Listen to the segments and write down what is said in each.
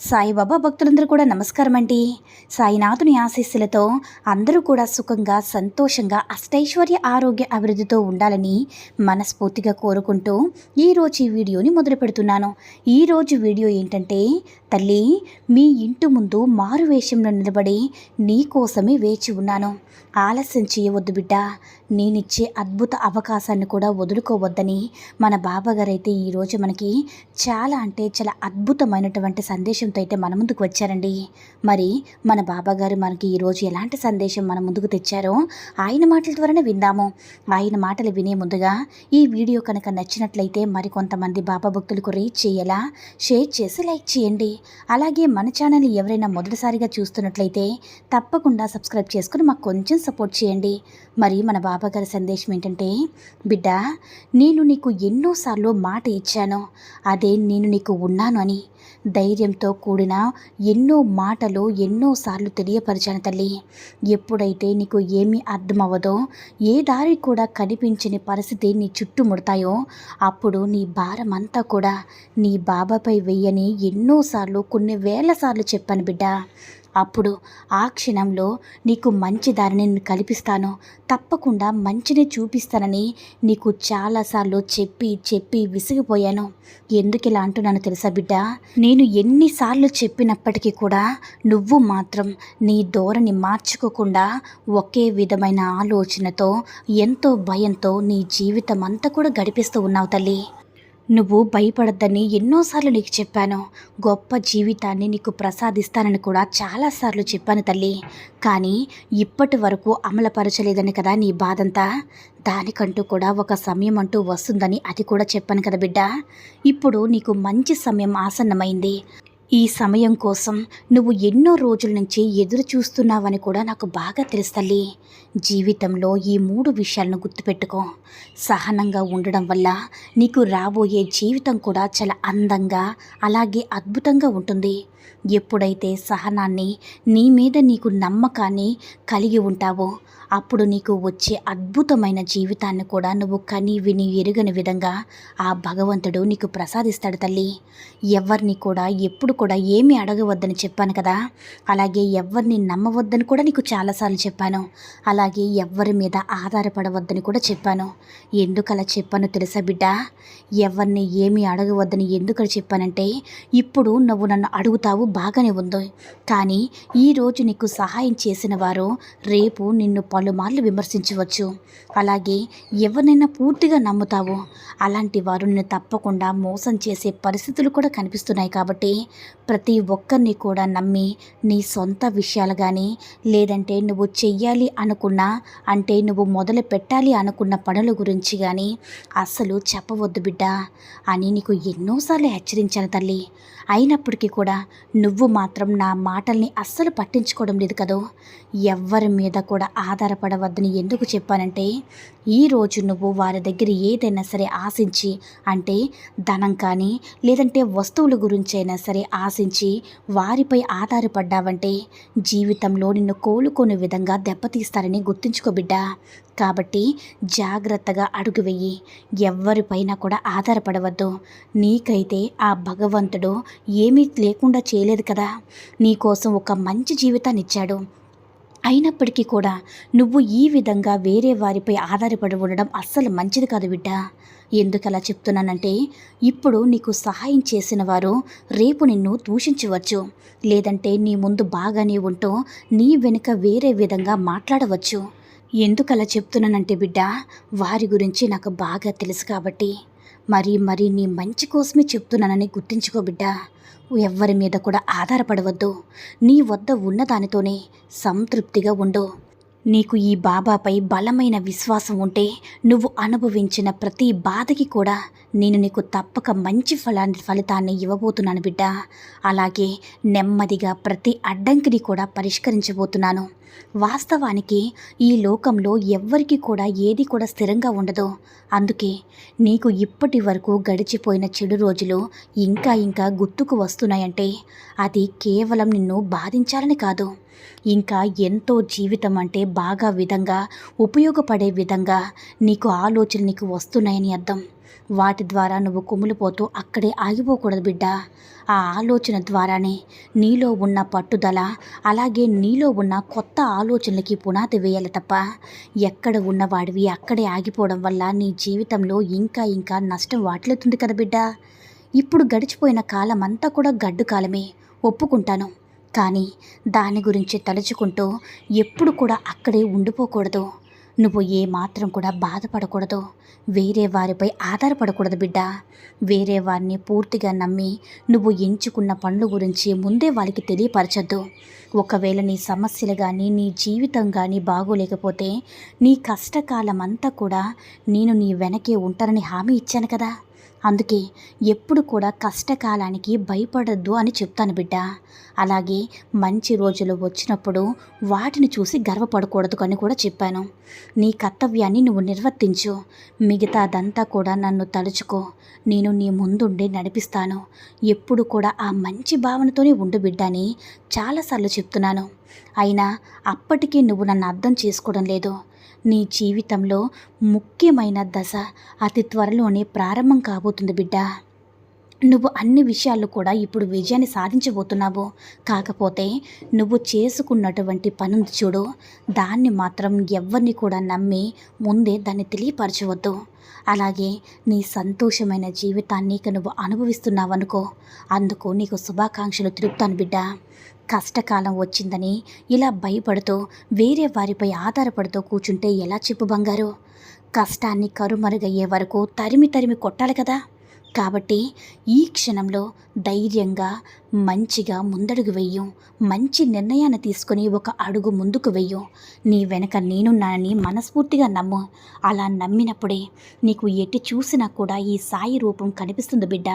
సాయిబాబా భక్తులందరూ కూడా నమస్కారం అండి సాయినాథుని ఆశీస్సులతో అందరూ కూడా సుఖంగా సంతోషంగా అష్టైశ్వర్య ఆరోగ్య అభివృద్ధితో ఉండాలని మనస్ఫూర్తిగా కోరుకుంటూ ఈరోజు ఈ వీడియోని మొదలు పెడుతున్నాను. ఈరోజు వీడియో ఏంటంటే తల్లి మీ ఇంటి ముందు మారు వేషంలో నిలబడి నీ కోసమే వేచి ఉన్నాను. ఆలస్యం చేయవద్దు బిడ్డ. నేనిచ్చే అద్భుత అవకాశాన్ని కూడా వదులుకోవద్దని మన బాబాగారైతే ఈరోజు మనకి చాలా అంటే చాలా అద్భుతమైనటువంటి సందేశం సందేశంతో అయితే మన ముందుకు వచ్చారండి. మరి మన బాబాగారు మనకి ఈరోజు ఎలాంటి సందేశం మన ముందుకు తెచ్చారో ఆయన మాటల ద్వారానే విందాము. ఆయన మాటలు వినే ముందుగా ఈ వీడియో కనుక నచ్చినట్లయితే మరికొంతమంది బాబా భక్తులకు రీచ్ చేయాలా? షేర్ చేసి లైక్ చేయండి. అలాగే మన ఛానల్ ఎవరైనా మొదటిసారిగా చూస్తున్నట్లయితే తప్పకుండా సబ్స్క్రైబ్ చేసుకుని మాకు కొంచెం సపోర్ట్ చేయండి. మరి మన బాబాగారి సందేశం ఏంటంటే బిడ్డ నేను నీకు ఎన్నోసార్లు మాట ఇచ్చాను. అదే నేను నీకు ఉన్నాను అని ధైర్యంతో కూడిన ఎన్నో మాటలు ఎన్నోసార్లు తెలియపరిచాను తల్లి. ఎప్పుడైతే నీకు ఏమీ అర్థమవ్వదో ఏ దారి కూడా కనిపించని పరిస్థితి నీ చుట్టుముడతాయో అప్పుడు నీ భారం అంతా కూడా నీ బాబాపై వెయ్యని ఎన్నోసార్లు కొన్ని వేల సార్లు చెప్పాను బిడ్డ. అప్పుడు ఆ క్షణంలో నీకు మంచి దారిని నేను కల్పిస్తాను. తప్పకుండా మంచిని చూపిస్తానని నీకు చాలాసార్లు చెప్పి చెప్పి విసిగిపోయాను. ఎందుకు ఇలా అంటున్నాను తెలుసా బిడ్డ? నేను ఎన్నిసార్లు చెప్పినప్పటికీ కూడా నువ్వు మాత్రం నీ ధోరణి మార్చుకోకుండా ఒకే విధమైన ఆలోచనతో ఎంతో భయంతో నీ జీవితం అంతా కూడా గడిపిస్తూ ఉన్నావు తల్లి. నువ్వు భయపడద్దని ఎన్నోసార్లు నీకు చెప్పాను. గొప్ప జీవితాన్ని నీకు ప్రసాదిస్తానని కూడా చాలాసార్లు చెప్పాను తల్లి. కానీ ఇప్పటి వరకు అమలుపరచలేదని కదా నీ బాధంతా? దానికంటూ కూడా ఒక సమయం అంటూ వస్తుందని అది కూడా చెప్పాను కదా బిడ్డ. ఇప్పుడు నీకు మంచి సమయం ఆసన్నమైంది. ఈ సమయం కోసం నువ్వు ఎన్నో రోజుల నుంచి ఎదురు చూస్తున్నావని కూడా నాకు బాగా తెలుసు తల్లి. జీవితంలో ఈ మూడు విషయాలను గుర్తుపెట్టుకో. సహనంగా ఉండడం వల్ల నీకు రాబోయే జీవితం కూడా చాలా అందంగా అలాగే అద్భుతంగా ఉంటుంది. ఎప్పుడైతే సహనాన్ని నీ మీద నీకు నమ్మకాన్ని కలిగి ఉంటావో అప్పుడు నీకు వచ్చే అద్భుతమైన జీవితాన్ని కూడా నువ్వు కని విని ఎరుగని విధంగా ఆ భగవంతుడు నీకు ప్రసాదిస్తాడు తల్లి. ఎవరిని కూడా ఎప్పుడు కూడా ఏమీ అడగవద్దని చెప్పాను కదా. అలాగే ఎవరిని నమ్మవద్దని కూడా నీకు చాలాసార్లు చెప్పాను. అలాగే ఎవరి మీద ఆధారపడవద్దని కూడా చెప్పాను. ఎందుకు అలా చెప్పాను తెలుసా బిడ్డ? ఎవరిని ఏమీ అడగవద్దని ఎందుకు చెప్పానంటే ఇప్పుడు నువ్వు నన్ను అడుగుతావు బాగానే ఉందో కానీ ఈరోజు నీకు సహాయం చేసిన వారు రేపు నిన్ను పలుమార్లు విమర్శించవచ్చు. అలాగే ఎవరినైనా పూర్తిగా నమ్ముతావు? అలాంటి వారు నిన్ను తప్పకుండా మోసం చేసే పరిస్థితులు కూడా కనిపిస్తున్నాయి కాబట్టి ప్రతి ఒక్కరిని కూడా నమ్మి నీ సొంత విషయాలు కానీ లేదంటే నువ్వు చెయ్యాలి అనుకున్న అంటే నువ్వు మొదలు పెట్టాలి అనుకున్న పనుల గురించి కానీ అస్సలు చెప్పవద్దు బిడ్డ అని నీకు ఎన్నోసార్లు హెచ్చరించాను తల్లి. అయినప్పటికీ కూడా నువ్వు మాత్రం నా మాటల్ని అస్సలు పట్టించుకోవడం లేదు కదో. ఎవ్వరి మీద కూడా ఆధారపడవద్దని ఎందుకు చెప్పానంటే ఈరోజు నువ్వు వారి దగ్గర ఏదైనా సరే ఆశించి అంటే ధనం కానీ లేదంటే వస్తువుల గురించి అయినా సరే ఆశించి వారిపై ఆధారపడ్డావంటే జీవితంలో నిన్ను కోలుకునే విధంగా దెబ్బతీస్తారని గుర్తుంచుకోబిడ్డా కాబట్టి జాగ్రత్తగా అడుగు వెయ్యి ఎవరిపైన కూడా ఆధారపడవద్దు. నీకైతే ఆ భగవంతుడు ఏమీ లేకుండా చేయలేదు కదా. నీకోసం ఒక మంచి జీవితాన్ని ఇచ్చాడు అయినప్పటికీ కూడా నువ్వు ఈ విధంగా వేరే వారిపై ఆధారపడి ఉండడం అస్సలు మంచిది కాదు బిడ్డ. ఎందుకు అలా చెప్తున్నానంటే ఇప్పుడు నీకు సహాయం చేసిన వారు రేపు నిన్ను దూషించవచ్చు. లేదంటే నీ ముందు బాగానే ఉంటూ నీ వెనుక వేరే విధంగా మాట్లాడవచ్చు. ఎందుకు అలా చెప్తున్నానంటే బిడ్డ వారి గురించి నాకు బాగా తెలుసు కాబట్టి. మరి మరి నీ మంచి కోసమే చెప్తున్నానని గుర్తుంచుకో బిడ్డ. ఎవ్వరి మీద కూడా ఆధారపడవద్దు. నీ వద్ద ఉన్నదానితోనే సంతృప్తిగా ఉండు. నీకు ఈ బాబాపై బలమైన విశ్వాసం ఉంటే నువ్వు అనుభవించిన ప్రతి బాధకి కూడా నేను నీకు తప్పక మంచి ఫలాన్ని ఫలితాన్ని ఇవ్వబోతున్నాను బిడ్డ. అలాగే నెమ్మదిగా ప్రతి అడ్డంకిని కూడా పరిష్కరించబోతున్నాను. వాస్తవానికి ఈ లోకంలో ఎవ్వరికి కూడా ఏది కూడా స్థిరంగా ఉండదు. అందుకే నీకు ఇప్పటి వరకు గడిచిపోయిన చెడు రోజులు ఇంకా ఇంకా గుర్తుకు వస్తున్నాయంటే అది కేవలం నిన్ను బాధించాలని కాదు. ఇంకా ఎంతో జీవితం అంటే బాగా విధంగా ఉపయోగపడే విధంగా నీకు ఆలోచన నీకు వస్తున్నాయని అర్థం. వాటి ద్వారా నువ్వు కుమిలిపోతూ అక్కడే ఆగిపోకూడదు బిడ్డ. ఆ ఆలోచన ద్వారానే నీలో ఉన్న పట్టుదల అలాగే నీలో ఉన్న కొత్త ఆలోచనలకి పునాది వేయాలి తప్ప ఎక్కడ ఉన్నవాడివి అక్కడే ఆగిపోవడం వల్ల నీ జీవితంలో ఇంకా ఇంకా నష్టం వాటిల్లుతుంది కదా బిడ్డ. ఇప్పుడు గడిచిపోయిన కాలం అంతా కూడా గడ్డు కాలమే ఒప్పుకుంటాను. కానీ దాని గురించి తలుచుకుంటూ ఎప్పుడు కూడా అక్కడే ఉండిపోకూడదు. నువ్వు ఏమాత్రం కూడా బాధపడకూడదు. వేరే వారిపై ఆధారపడకూడదు బిడ్డ. వేరే వారిని పూర్తిగా నమ్మి నువ్వు ఎంచుకున్న పనుల గురించి ముందే వాళ్ళకి తెలియపరచద్దు. ఒకవేళ నీ సమస్యలు కానీ నీ జీవితం కానీ బాగోలేకపోతే నీ కష్టకాలం అంతా కూడా నేను నీ వెనకే ఉంటానని హామీ ఇచ్చాను కదా. అందుకే ఎప్పుడు కూడా కష్టకాలానికి భయపడద్దు అని చెప్తాను బిడ్డ. అలాగే మంచి రోజులు వచ్చినప్పుడు వాటిని చూసి గర్వపడకూడదు అని కూడా చెప్పాను. నీ కర్తవ్యాన్ని నువ్వు నిర్వర్తించు. మిగతాదంతా కూడా నన్ను తలుచుకో. నేను నీ ముందుండి నడిపిస్తాను. ఎప్పుడు కూడా ఆ మంచి భావనతోనే ఉండు బిడ్డ అని చాలాసార్లు చెప్తున్నాను. అయినా అప్పటికీ నువ్వు నన్ను అర్థం చేసుకోవడం లేదు. నీ జీవితంలో ముఖ్యమైన దశ అతి త్వరలోనే ప్రారంభం కాబోతుంది బిడ్డ. నువ్వు అన్ని విషయాల్లో కూడా ఇప్పుడు విజయాన్ని సాధించబోతున్నావు. కాకపోతే నువ్వు చేసుకున్నటువంటి పని చూడు. దాన్ని మాత్రం ఎవరిని కూడా నమ్మి ముందే దాన్ని తెలియపరచవద్దు. అలాగే నీ సంతోషమైన జీవితాన్ని ఇక నువ్వు అనుభవిస్తున్నావనుకో. అందుకు నీకు శుభాకాంక్షలు తెలుపుతాను బిడ్డ. కష్టకాలం వచ్చిందని ఇలా భయపడుతూ వేరే వారిపై ఆధారపడుతూ కూర్చుంటే ఎలా చెప్పు బంగారు? కష్టాన్ని కరుమరుగయ్యే వరకు తరిమి తరిమి కొట్టాలి కదా. కాబట్టి ఈ క్షణంలో ధైర్యంగా మంచిగా ముందడుగు వెయ్యు మంచి నిర్ణయాన్ని తీసుకొని ఒక అడుగు ముందుకు వెయ్యు నీ వెనక నేనున్నానని మనస్ఫూర్తిగా నమ్ము. అలా నమ్మినప్పుడే నీకు ఎట్టి చూసినా కూడా ఈ సాయి రూపం కనిపిస్తుంది బిడ్డ.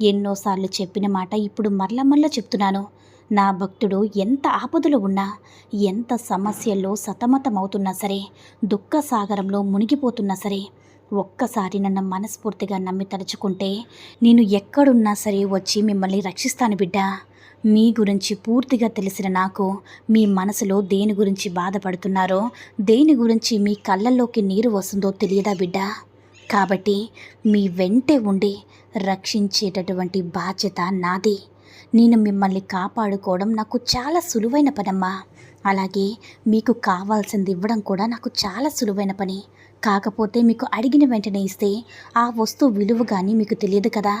ఎన్నోసార్లు చెప్పిన మాట ఇప్పుడు మరల మరల చెప్తున్నాను. నా భక్తుడు ఎంత ఆపదలో ఉన్నా ఎంత సమస్యల్లో సతమతమవుతున్నా సరే దుఃఖ సాగరంలో మునిగిపోతున్నా సరే ఒక్కసారి నన్ను మనస్ఫూర్తిగా నమ్మి తలుచుకుంటే నేను ఎక్కడున్నా సరే వచ్చి మిమ్మల్ని రక్షిస్తాను బిడ్డ. మీ గురించి పూర్తిగా తెలిసిన నాకు మీ మనసులో దేని గురించి బాధపడుతున్నారో దేని గురించి మీ కళ్ళల్లోకి నీరు వస్తుందో తెలియదా బిడ్డ. కాబట్టి మీ వెంటే ఉండి రక్షించేటటువంటి బాధ్యత నాది. నేను మిమ్మల్ని కాపాడుకోవడం నాకు చాలా సులువైన పనమ్మా. అలాగే మీకు కావాల్సింది ఇవ్వడం కూడా నాకు చాలా సులువైన పని. కాకపోతే మీకు అడిగిన వెంటనే ఇస్తే ఆ వస్తువు విలువ కానీ మీకు తెలియదు కదా.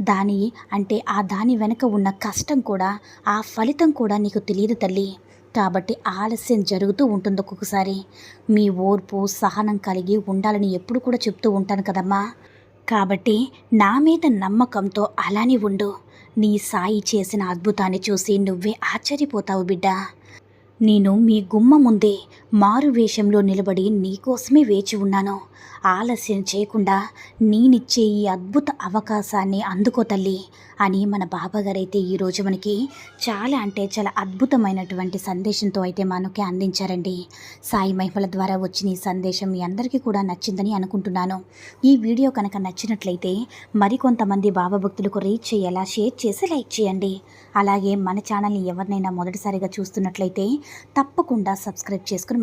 దాని అంటే ఆ దాని వెనక ఉన్న కష్టం కూడా ఆ ఫలితం కూడా నీకు తెలియదు తల్లి. కాబట్టి ఆలస్యం జరుగుతూ ఉంటుంది ఒక్కొక్కసారి. మీ ఓర్పు సహనం కలిగి ఉండాలని ఎప్పుడు కూడా చెప్తూ ఉంటాను కదమ్మా. కాబట్టి నా మీద నమ్మకంతో అలానే ఉండు. నీ సాయి చేసిన అద్భుతాన్ని చూసి నువ్వే ఆశ్చర్యపోతావు బిడ్డ. నేను మీ గుమ్మ ముందే మారు వేషంలో నిలబడి నీకోసమే వేచి ఉన్నాను. ఆలస్యం చేయకుండా నేనిచ్చే ఈ అద్భుత అవకాశాన్ని అందుకో తల్లి అని మన బాబాగారైతే ఈరోజు మనకి చాలా అంటే చాలా అద్భుతమైనటువంటి సందేశంతో అయితే మనకి అందించారండి. సాయి మహిమల ద్వారా వచ్చిన ఈ సందేశం మీ అందరికీ కూడా నచ్చిందని అనుకుంటున్నాను. ఈ వీడియో కనుక నచ్చినట్లయితే మరికొంతమంది బాబా భక్తులకు రీచ్ చేయాలా షేర్ చేసి లైక్ చేయండి. అలాగే మన ఛానల్ని ఎవరినైనా మొదటిసారిగా చూస్తున్నట్లయితే తప్పకుండా సబ్స్క్రైబ్ చేసుకుని